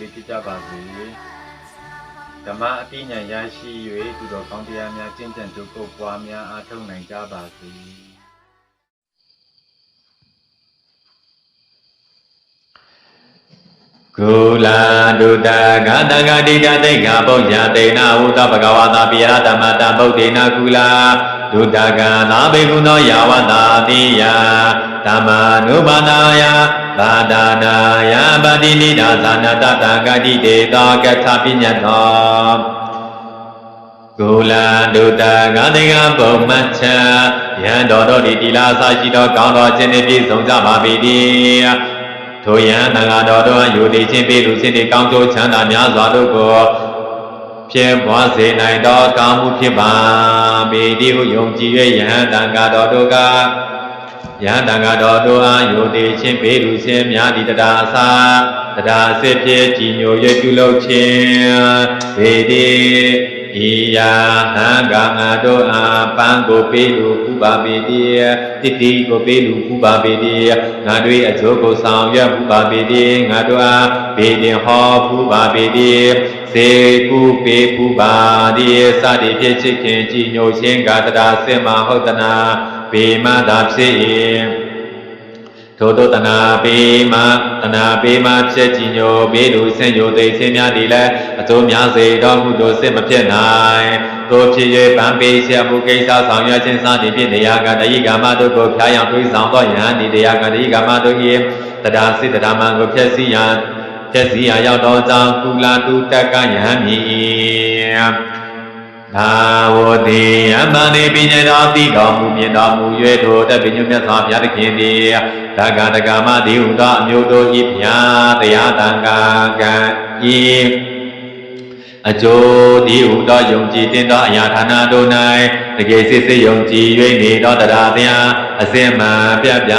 ဖြစ်ကြပါစေဓမ္မအသိဉာဏ်ရရှိ၍သူတော်ကောင်းတရားများကျင့်ကြံကြုတ်ပုတ်ပွားများအားထုတ်နိုင်ကြပါစေကုလဒုတဂတဂတိတသိက္ခာပုညတေနဟုသဘဂဝတာပိယဓမ္မတဗုဒ္ဓေနကုလဒုတကသာဘေကုသောယာဝတာတိယဓမ္မာနုပါဒာယ သာဒနာယဗတိနိဒာသနာတတဂတိတေသောကထပညတ်သောကုလဒုတဂတိကပုံမတ်ချယံတော်တို့ဒီတိလာအစရှိသောကောင်းသောခြင်းနှင့်ပြည့်စုံကြပါပေတည်းထိုယံသံဃာတော်တို့ယူတည်ခြင်းပေးလူခြင်းတွေကောင်းကျိုးချမ်းသာများစွာတို့ကိုဖြစ်ပွားစေနိုင်သောကောင်းမှုဖြစ်ပါပေတည်းဟုယုံကြည်၍ယဟန်တန်ဃာတော်တို့က ယဟန်တန်ဃာတော်တို့အားယူတည်ခြင်းပေးလူခြင်းများဒီတရားအစာတရားအစစ်ဖြစ်ကြည်ညို၍ပြုလုပ်ခြင်းပေတည်းဤယာဟံကငါတို့အားပန်းကိုပေးလူဥပါပေတည်းတိတိကိုပေးလူဥပါပေတည်းငါတို့၏အကျိုးကိုဆောင်ရွက်ဥပါပေတည်းငါတို့အားဘေတင်ဟောဥပါပေတ ည်းစေကုပေပူပါတိစသည်ဖြစ်ချစ်ခင်ကြည်ညိုခြင်းကာတရာစင်မဟုတ်တနာဘေမသာဖြစ်၏ထိုတို့တနာပေမတနာပေမဖြစ်ကြည်ညိုဘေးလူဆင်ညိုသိခြင်းများသည်လည်းအကျိုးများစေတော်မူသောစစ်မဖြစ်နိုင်တို့ဖြစ်၍ဗံပေရှမှုကိစ္စဆောင်ရွက်ခြင်းစသည်ဖြင့်တရားကတယိကာမတို့ကိုဖျားယောင်တွေးဆောင်သောယဟန်ဒီတရားကတယိကာမတို့၏တရားစိတ္တရာမံကိုဖျက်ဆီးရန် ဖျက်ဆီးရာရောက်သောကြောင့်ကုလာတုတက္ကယဟန်မည်သာဝတိယမန္တိပိညတော်တိတော်မူမြင်တော်မူ၍ထိုတပိညုမြတ်စွာဘုရားသခင်သည်တက္ကတက္ကမတိဟုသောအမျိုးတို့ဤဗျာတရားတန်ခါကံဤအကျိုးဒီဟုသောယုံကြည်တင်သောအရာဌာနတို့၌တကယ်စစ်စစ်ယုံကြည်၍နေသောတရားတရားအစင်မှန်ပြပြ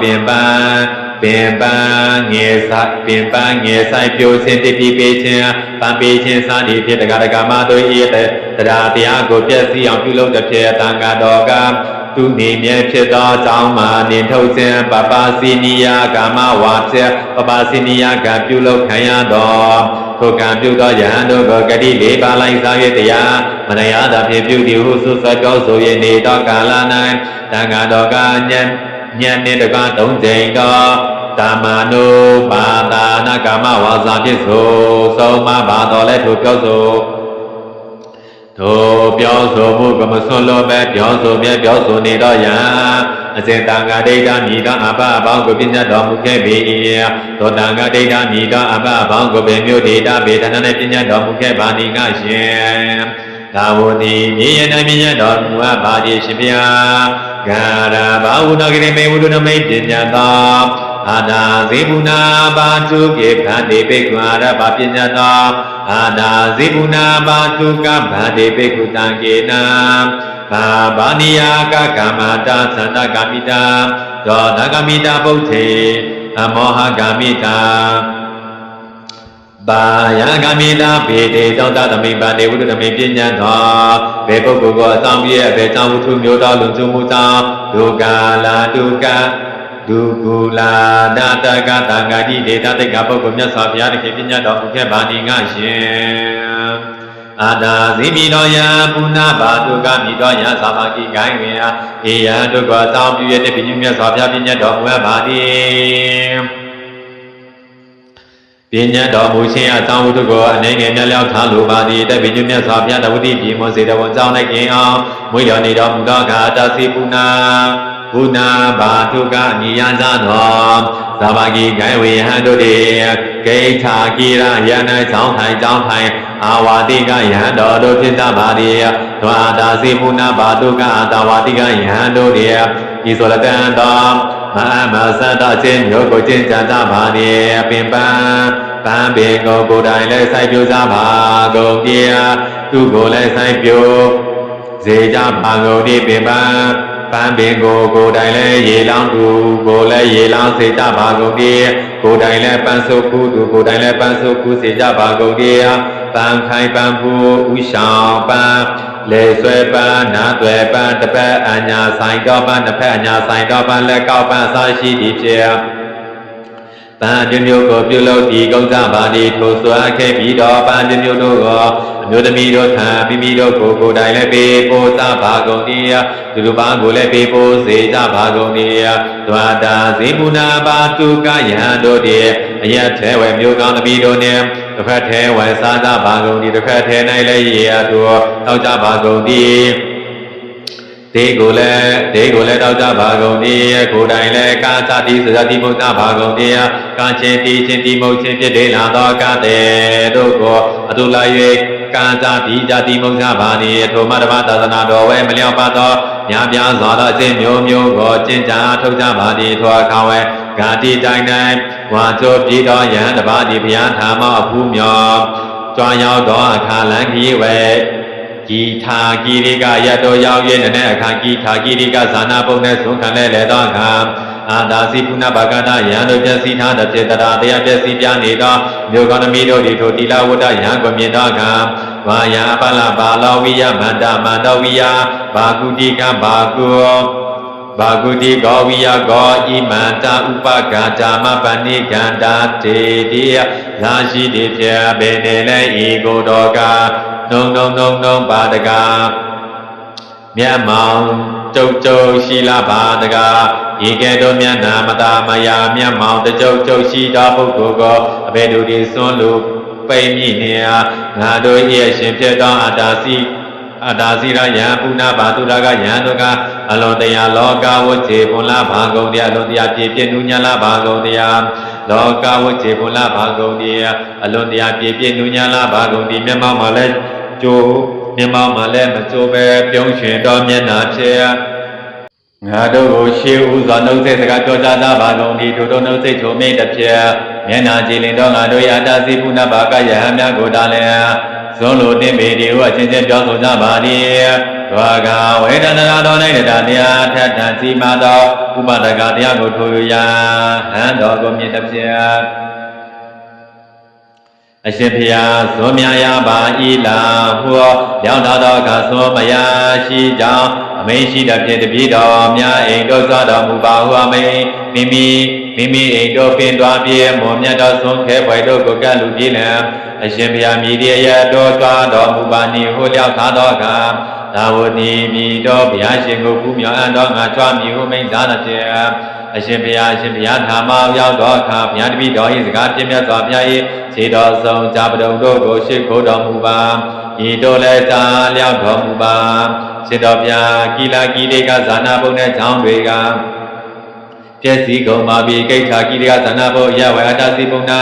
ပင်ပန်း ပင်ပန်းငယ်ဆိုင်ပင်ပန်းငယ်ဆိုင်ပြိုစင်တည်ပြီးပေးခြင်းပန်းပေးခြင်းစသည်ဖြင့်တရားတက္ကမတို့၏တရားတရားကိုပြည့်စည်အောင်ပြုလုပ်တဲ့ဖြစ်တန်ခါတော်ကသူနေမြဲဖြစ်သောအကြောင်းမှာနေထုတ်ခြင်းပပစီနိယကာမဝါစေပပစီနိယကပြုလုပ်ခံရသောထိုကံပြုသောယဟန်တို့ကိုဂတိလေးပါးလိုက်စား၍တရားမတရားသာဖြင့်ပြုသည်ဟုဆွဆွပြောဆို၍နေသောကာလ၌တန်ခါတော်ကညံညံနှင့်တကားသုံးကြိမ်သော တာမနုပါတာနာကာမဝါစာဖြစ်ဆိုဆုံးမပါတော်လဲထိုပြောဆိုထိုပြောဆိုမှုကမစွန့်လွတ်ပဲပြောဆိုမြဲပြောဆိုနေတော့ယံအစေတံဃာဒိဋ္ဌမြည်သောအဘအပေါင်းကိုပြညတ်တော်မူခဲ့ပေ၏သောတံဃာဒိဋ္ဌမြည်သောအဘအပေါင်းကိုပေမျိုးဒေတာဘေဒနာနဲ့ပြညတ်တော်မူခဲ့ပါနိငါရှင်သာဝတိမြေယနာမြညတ်တော်မူအပ်ပါသည်ရှင်ဗျာဂါရဘာဝုဏဂရိမေဝုဒ္ဓနမိတ်ပြညတ်တော် အာဒာဇေဘုနာပါတုကေဗန္တိပိကွာရပပညတောအာဒာဇိပုနာပါတုကဗန္တိပိကုတံကေနဘာဘာနိယာကကမ္မတာသန္တဂမိတာသောတဂမိတာပုဋ္ဌေအမောဟဂမိတာဘာယဂမိတာဘေတေတောတသမိပါနေဝုဒ္ဓမိပညာတော်ဘေပုဂ္ဂိုလ်ကိုအဆောင်ပြည့်အဘေတောဝုထုမျိုးတော်လုံချုံမှုသောဒုက္ခလာဒုက္ခ ဒုကုလာနာတကတံဂတိဒေတာတိတ်ကပုဂ္ဂိုလ်မြတ်စွာဘုရားတခင်ပညာတော်မူခဲ့ပါသည်ငါရှင်အာတာဇိမိတော်ယံပုဏ္ဏဘာတုကမိတော်ယံသာမကိကိုင်းဝင်အားအေယံဒုက္ခသောပြုရတဲ့ပညာမြတ်စွာဘုရားပညာတော်မူအပ်ပါသည် ပညာတော်မူခြင်းအတောင်းဝတ္ထုကိုအနေငယ်မြတ်လျောက်ထားလိုပါသည်တပည့်မြတ်စွာဘုရားတဝတိပြေမွန်စေတော်ကြောင်း၌ကျင်အောင်မွေးတော်နေတော်မူသောအခါတသိပုဏ္ဏဘုနာဘာတုကအနိယံသာတော်သဘာဂိဂိုင်ဝေဟံတို့တေဂိဋ္ဌာကိရယန္တချောင်းထိုင်ချောင်းထိုင်အာဝါတိကယဟန်တော်တို့ဖြစ်ကြပါသည်ဒွါတာစီပုဏ္ဏဘာတုကအာတာဝါတိကယဟန်တို့တေဤဆိုလတံတော် မအမသတ္တချင်းမျိုးကိုကျင့်ကြံကြပါသည်ပင်ပန်းပန်းပေကိုကိုယ်တိုင်လည်းစိုက်ပျိုးကြပါကုန်ပြေသူကိုလည်းစိုက်ပျိုးစေကြပါကုန်ဒီပင်ပန်းပန်းပင်ကိုကိုယ်တိုင်လည်းရေလောင်းသူကိုလည်းရေလောင်းစေကြပါကုန်ဒီကိုယ်တိုင်လည်းပန်းစုပ်ခုသူကိုယ်တိုင်လည်းပန်းစုပ်ခုစေကြပါကုန်ဒီပန်းခိုင်ပန်းဖူဥဆောင်ပန်း လေဆွဲပန်းနားသွဲပန်းတစ်ဖက်အညာဆိုင်တော့ပန်းတစ်ဖက်အညာဆိုင်တော့ပန်းလက်ကောက်ပန်းအစရှိသည်ဖြစ်တ ပန်းတစ်မျိုးကိုပြုလုပ်ဒီကုသပါတိထိုဆွာခဲ့ပြီးတော့ပန်းတစ်မျိုးတို့ကိုအမျိုးသမီးတို့ထံမိမိတို့ကိုကိုယ်တိုင်လည်းပေးပို့သပါကုန်၏သူတို့ဘာကိုလည်းပေးပို့စေကြပါကုန်၏သဝတာဇေပုနာပါတုကယဟန်တို့တည်းအယတ်ထဲဝဲမျိုးကောင်းသမီးတို့နှင့်တစ်ဖက်ထဲဝဲစားကြပါကုန်၏တစ်ဖက်ထဲ၌လည်းရေရတို့တောက်ကြပါကုန်၏ ဒေကိုလည်းဒေကိုလည်းတောက်ကြပါကုန်၏ကိုယ်တိုင်လည်းကာသတိစဇတိမုတ်ကြပါကုန်၏ကာချင်းတီချင်းတီမုတ်ချင်းဖြစ်ဒေလာသောကာတေတို့ကိုအတုလာ၍ကာဇာတိဇာတိမုတ်ကြပါသည်ထိုမတ္တမသာသနာတော်ဝဲမလျော့ပါသောများပြားစွာသောအခြင်းမျိုးမျိုးကိုကျင့်ကြထုတ်ကြပါသည်ထိုအခါဝဲဂာတိတိုင်းတိုင်းဝါကျိုးပြည်တော်ယဟန်တပါးဒီဘုရားထာမအဖူးမြော်ကြွားရောက်သောအခါလန်ခီဝဲ ဂီထာဂီရိကရတ္တောရောက်ရဲ့နဲ့အခါဂီထာဂီရိကဇာနာပုံနဲ့သုံးခံလဲလေသောအခါအာဒါစီပုဏ္ဏဘာဂတယံတို့ပြည့်စည်ထားတဲ့ပြတရာတရားပြည့်စည်ပြနေသောမြို့ကောင်းသမီးတို့ဒီထိုတိလဝတ္တယံကိုမြင်သောအခါဝါယာပလဘာလောဝိယမန္တမန္တဝိယဘာကုတိကဘာကုဘာဂုတိကောဝိယကောဣမန္တဥပကာဇာမပဏိကန္တာတေတိယသာရှိတိဖြာဘေနေလေဤကိုတော်ကာ နုံနုံနုံနုံပါတကားမျက်မှောင်ကြုတ်ကြုတ်ရှိလာပါတကားဤကဲ့သို့မျက်နာမတာမယာမျက်မှောင်တကြုတ်ကြုတ်ရှိသောပုဂ္ဂိုလ်ကိုအဘယ်သူဒီစွန့်လို့ပိမ့်မိနေအားငါတို့၏အရှင်ဖြစ်သောအတ္တစီအတ္တစီရယံပုဏ္ဏဘာတုရကယံတို့ကအလွန်တရာလောကဝတ်ခြေပွန်လာဘာဂုံတရားအလွန်တရာပြည့်ပြည့်နုညံလာဘာဂုံတရားလောကဝတ်ခြေပွန်လာဘာဂုံတရားအလွန်တရာပြည့်ပြည့်နုညံလာဘာဂုံဒီမျက်မှောက်မှာလဲ ကြိုးမျက်မှောက်မှာလဲမကြိုးပဲပြုံးရွှင်တော်မျက်နာဖြစ်ငါတို့ကိုရှေးဥစွာနှုတ်ဆက်စကားပြောကြားသာပါကုန်ဒီထိုတို့နှုတ်ဆက်ချုံမိတ်တစ်ဖြစ်မျက်နာကြည်လင်တော့ငါတို့ရအတ္တစီပုဏ္ဏဘာကယဟများကိုတားလဲဇွန်လိုတင်ပေဒီဟုအချင်းချင်းပြောဆိုကြပါသည်ဒွါကဝေဒနာတော်၌တရားတရားထက်တန်စီမာသောဥပဒကတရားကိုထိုရာဟန်တော်ကိုမြင်တစ်ဖြစ် အရှင်ဖျားဇောမြာယပါဤလာဟောရောက်တော်သောအခါဇောမယာရှိကြောင်းအမိန်ရှိတဖြင့်တပည့်တော်များအိမ်တို့သွားတော်မူပါဟုအမိန်မိမိမိမိအိမ်တို့ပင်တော်ပြေမောမြတ်တော်ဆုံးခဲဖွယ်တို့ကိုကလူပြည်လံအရှင်ဘုရားမြည်ရရတော်သွားတော်မူပါနိဟောလျောက်သာသောအခါသာဝတိမြည်တော်ဘုရားရှင်ကိုကုမြောအံတော်ငါကြွမြည်ဟုမိန်သာသဖြင့် အရှင်ဘုရားအရှင်ဘုရားထာမရောက်တော်အခါဘုရားတပည့်တော်၏စကားပြည့်မြတ်စွာဘုရား၏ခြေတော်ဆုံးဇာပတုံတို့ကိုရှိခိုးတော်မူပါဤတို့လည်းသာလျောက်တော်မူပါရှင်တော်ဘုရားကိလာကိရိကဇာနာဘုံနဲ့ချောင်းတွေကပြည့်စည်ကုန်ပါပြီကိဋ္ဌာကိရိကဇာနာဘုံရဝေအတ္တစီပုဏ္ဏ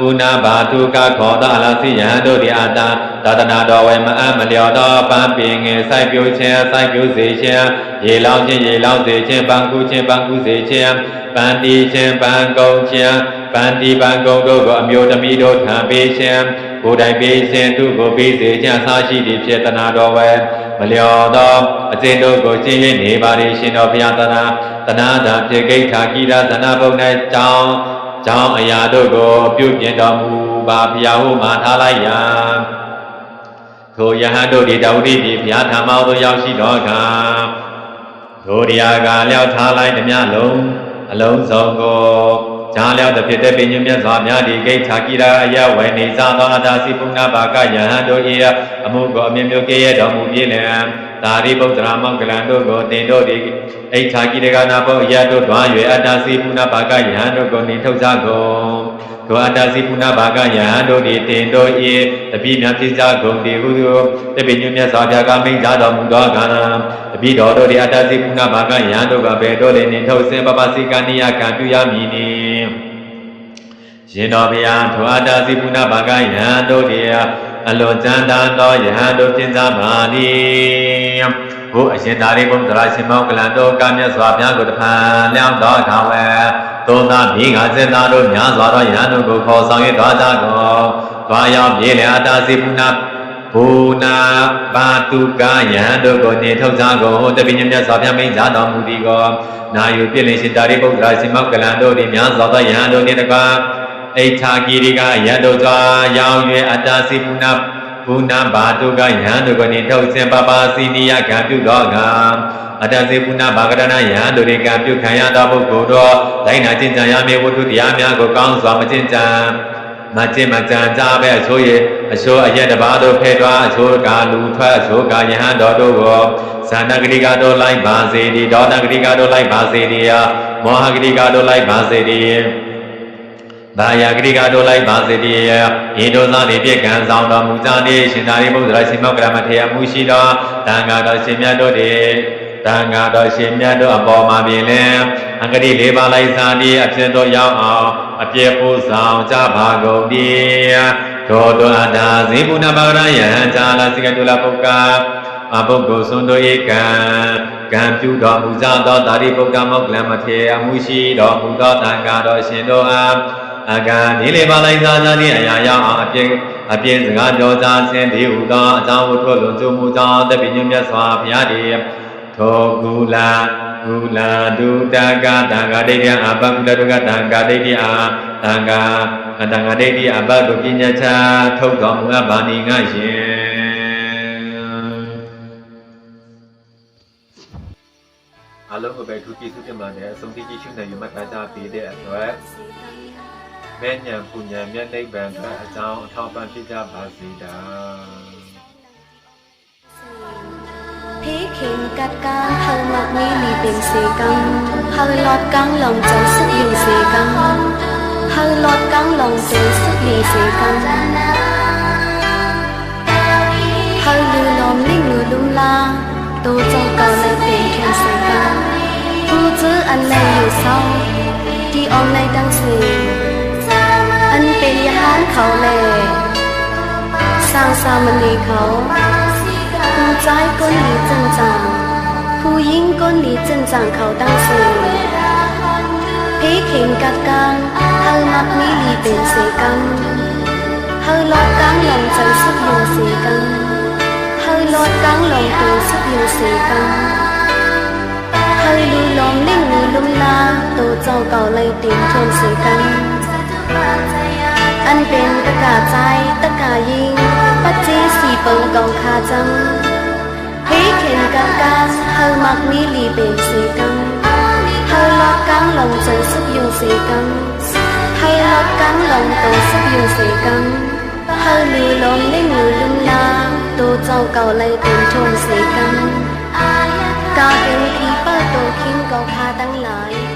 ကုဏဘာတုကခောတအလာစီယံတို့ဒီအတ္တသာသနာတော်ဝေမအံ့မလျော်သောပန်းပင်ငယ်စိုက်ပျိုးခြင်းစိုက်ပျိုးစေခြင်းရေလောင်းခြင်းရေလောင်းစေခြင်းပန်းကူးခြင်းပန်းကူးစေခြင်းပန်းတီးခြင်းပန်းကုန်းခြင်းပန်းတီးပန်းကုန်းတို့ကိုအမျိုးသမီးတို့ထံပေးခြင်းကိုယ်တိုင်ပေးခြင်းသူကိုပေးစေခြင်းအစရှိသည့်ဖြစ်တနာတော်ဝေမလျော်သောအကျင့်တို့ကိုကျင့်ရနေပါလေရှင်တော်ဘုရားသနာတနာတာပြေကိဋ္ဌာကိရသနာဘုံ၌ကြောင်း ကြောင်းအရာတို့ကိုပြုပြင်တော်မူပါဘုရားဟုမှာထားလိုက်ရာထိုယဟန်တို့ဒီတဝတိတိဘုရားထာမောသို့ရောက်ရှိတော်အခါထိုတရားကလျောက်ထားလိုက်သည်များလုံးအလုံးစုံကို ဂျာလျောက်တဖြစ်တဲ့ပင်ညမြတ်စွာများဒီဂိဋ္ဌာကိရာအယဝေနေသာသောအတာစီပုဏ္ဏဘာကယဟန်တို့၏အမှုကိုအမြင့်မျိုးကဲရတော်မူပြည့်လံသာရိပုတ္တရာမောက္ကလံတို့ကိုတင်တို့သည်အိဋ္ဌာကိရကနာဘောအယတို့တွား၍အတ္တစီပုဏ္ဏဘာကယဟန်တို့ကိုနေထုတ်ကြကုန်သောအတ္တစီပုဏ္ဏဘာကယဟန်တို့သည်တင်တို့၏တပိမြတ်ဖြစ်ကြကုန်သည်ဟုသောတပိညမြတ်စွာဘုရားကမိန့်ကြားတော်မူသောအခါတပိတော်တို့သည်အတ္တစီပုဏ္ဏဘာကယဟန်တို့ကဘယ်တို့လည်းနေထုတ်စင်ပပစီကနိယကံပြုရမည်နီ ရှင်တော်ဘုရားထိုအတ္တစီပုဏ္ဏဘာကယဟန်တို့သည်အလွန်ကြမ်းတမ်းသောယဟန်တို့ပြင်စားပါသည်ဘုအရှင်သာရိပုတ္တရာရှင်မောကလန်တို့ကမြတ်စွာဘုရားကိုတဖန်လျောင်းတော်ခါဝဲသုံးသာမိငါစေသာတို့များစွာသောယဟန်တို့ကိုခေါ်ဆောင်၍သွားကြကုန်သွားရောက်ပြေလျာအတာစီပုဏ္ဏဘူနာပါတုကယဟန်တို့ကိုနေထုတ်ကြကုန်တပိညမြတ်စွာဘုရားမိန့်ကြားတော်မူသည်ကိုနာယူပြည့်လင်ရှင်သာရိပုတ္တရာရှင်မောကလန်တို့သည်များစွာသောယဟန်တို့နှင့်တကား အိဋ္ဌာကိရိကယတ်တို့သာရောက်၍အတ္တစီပုဏ္ဏဘုနာဘာတုကယဟန်တို့ကိုနေထုတ်စင်ပပစီနိယကံပြုတော်ကအတ္တစေပုဏ္ဏဘာဂရဏယံဒုရိကပြုခံရသောပုဂ္ဂိုလ်တော်လိုက်နာကျင့်ကြံရမည်ဝတ္ထုတရားများကိုကောင်းစွာမကျင့်ကြံမကျင့်မကြံကြပဲအချိုးရအချိုးအရက်တစ်ပါးတို့ဖဲထွားအချိုးကလူထွက်အချိုးကယဟန်တော်တို့ကိုဇာနဂရိကတို့လိုက်ပါစေဒီဒေါသဂရိကတို့လိုက်ပါစေဒီယမောဟဂရိကတို့လိုက်ပါစေဒီ ဘာယာဂရိကတို့လိုက်ပါစေတည်းဤတို့သာနေပြည့်ကံဆောင်တော်မူကြသည်ရှင်သာရိပုတ္တရာရှင်မောကရမထေရမူရှိတော်တန်ဃာတော်ရှင်မြတ်တို့သည်တန်ဃာတော်ရှင်မြတ်တို့အပေါ်မှာပြင်လင်အင်္ဂတိလေးပါးလိုက်စားသည်အဖြစ်တို့ရောက်အောင်အပြည့်ဖို့ဆောင်ကြပါကုန်သည်ထိုတို့အတာဇေပုဏ္ဏဘာဂရယဟံဇာလစိကတုလပုက္ကာအပုဂ္ဂိုလ်စွန်တို့ဧကံကံပြုတော်မူကြသောတာရိပုတ္တမောကလမထေရမူရှိတော်မူသောတန်ဃာတော်ရှင်တို့အား အကံဒီလေပါလိုက်စားကြသည့်အရာရောက်အောင်အပြည့်အပြည့်စကားပြောကြခြင်းဒီဟုသောအကြောင်းဝတ္ထုလွန်ကျူးမှုကြောင့်တပိညွတ်မြတ်စွာဘုရားတည်းသောကုလာကုလာဒုတကတံဃာဒိဋ္ဌိအဘကုလတုကတံဃာဒိဋ္ဌိအာတံဃာအတံဃာဒိဋ္ဌိအဘကုပညာချထုတ်တော်မူအပ်ပါနေငါရှင်အလုံးကိုပဲထူးကြည့်စုတင်မှလည်းအဆုံးထိကြည့်ရှုနိုင်ရမှတ်သားကြပေးတဲ့အတွက် မဲ့ညာပူညာမြတ်နိဗ္ဗာန်အတွက်အကြောင်းအထောက်ပံ့ဖြစ်ကြပါစေတာ เพขิงกัดกางเฮามักมีลีเป็นเสกังเฮาลอดกังลองใจสุกลีเสกังเฮาลอดกังลองใจสุกลีเสกังเฮาลือลอมลิ่งลือลุมลาโตเจ้าเก่าเลยเป็นแค่เสกังผู้จื้ออันในอยู่เศร้าที่ออมในดังเสีอัน เป็นยาหานเขาแลสร้างสามณีเขา ผู้ชายก้นหลีจริงจังผู้หญิงก้นหลีจริงจังเขาตั้งสื่อเพเข่งกัดกังเฮามักมีหลีเป็นเสกังเฮาลอดกังลองใจสุดอยู่เสกังเฮาลอดกังลองตัวสุดอยู่เสกังเฮาลูลอมลิ่งลือลุมลาตัวเจ้าเก่าเลยเต็มทนเสกัง อันเป็นตะกาใจตะกายิง ปัจเจสีเปิงกองคาจังเฮ้เข็น ân tình, tất cả trái tất cả yin bất chỉ si bằng cầu khá chân hỷ thiền cả ca hơi mặc ni lì bề sĩ căng. Hơi lót cán lòng trời sức dùng sĩ căng. Hơi lót cán lòng tổ sức dùng sĩ căng. Hơi lì lòng lấy người lung la tổ châu cầu lấy tiền trôn sĩ căng. Ca kính khi bắt đầu khiến cầu khá đăng lại.